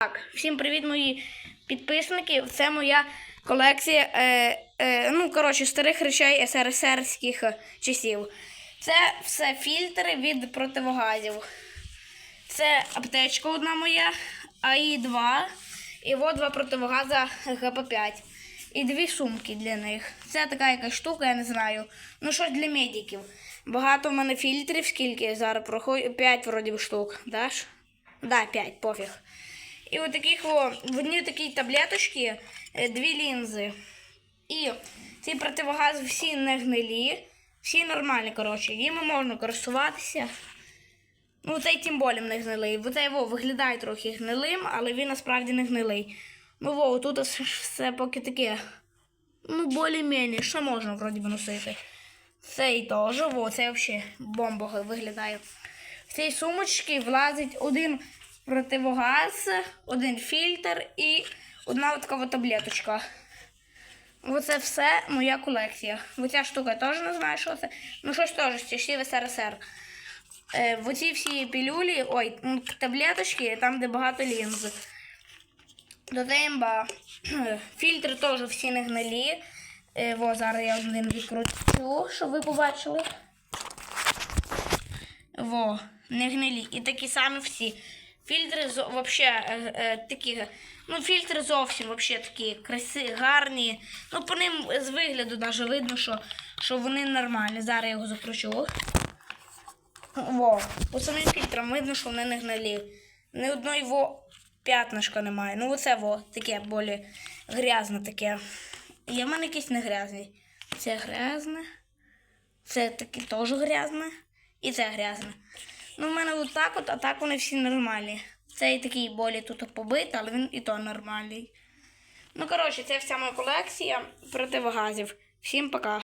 Так, всім привіт, мої підписники. Це моя колекція е, е, ну, коротше, старих речей СРСРських часів. Це все фільтри від противогазів. Це аптечка одна моя, АІ-2. І от два противогаза ГП5. І дві сумки для них. Це така якась штука, я не знаю. Ну, щось для медиків. Багато в мене фільтрів, скільки зараз проходить. 5 вроді штук. Даш? Да, 5, пофіг. І от таких о, в одній такій таблеточці е, дві лінзи. І ці противогази всі не гнилі, всі нормальні, коротше, їми можна користуватися. Ну, цей тим болем не гнилий. Бо цей во, виглядає трохи гнилим, але він насправді не гнилий. Ну, во, тут все поки таке. Ну, більш-менш, що можна вроді би носити. Цей теж, во, це взагалі бомба виглядає. В цій сумочці влазить один противогаз, один фільтр і одна така таблеточка. Оце все моя колекція. Оця штука теж не знаю, що це. Ну, щось теж з часів СРСР. Е, в оці всі пілюлі, ой, таблеточки, там, де багато лінз. До темба. Фільтри теж всі не гнилі. Е, во, зараз я один відкручу, щоб ви побачили. Во, не гнилі. І такі самі всі. Фільтри вообще е, е, такі. Ну, фільтри зовсім вообще такі краси, гарні. Ну, по ним з вигляду навіть видно, що, що вони нормальні. Зараз я його закручу. Во, по самим фільтрам видно, що вони не гнилі. Ні одної во п'ятнишка немає. Ну, оце во, таке болі грязне таке. Є в мене якийсь не грязний. Це грязне. Це таке теж грязне. І це грязне. Ну, в мене от так от, а так вони всі нормальні. Цей такий болі тут побитий, але він і то нормальний. Ну, коротше, це вся моя колекція противогазів. Всім пока.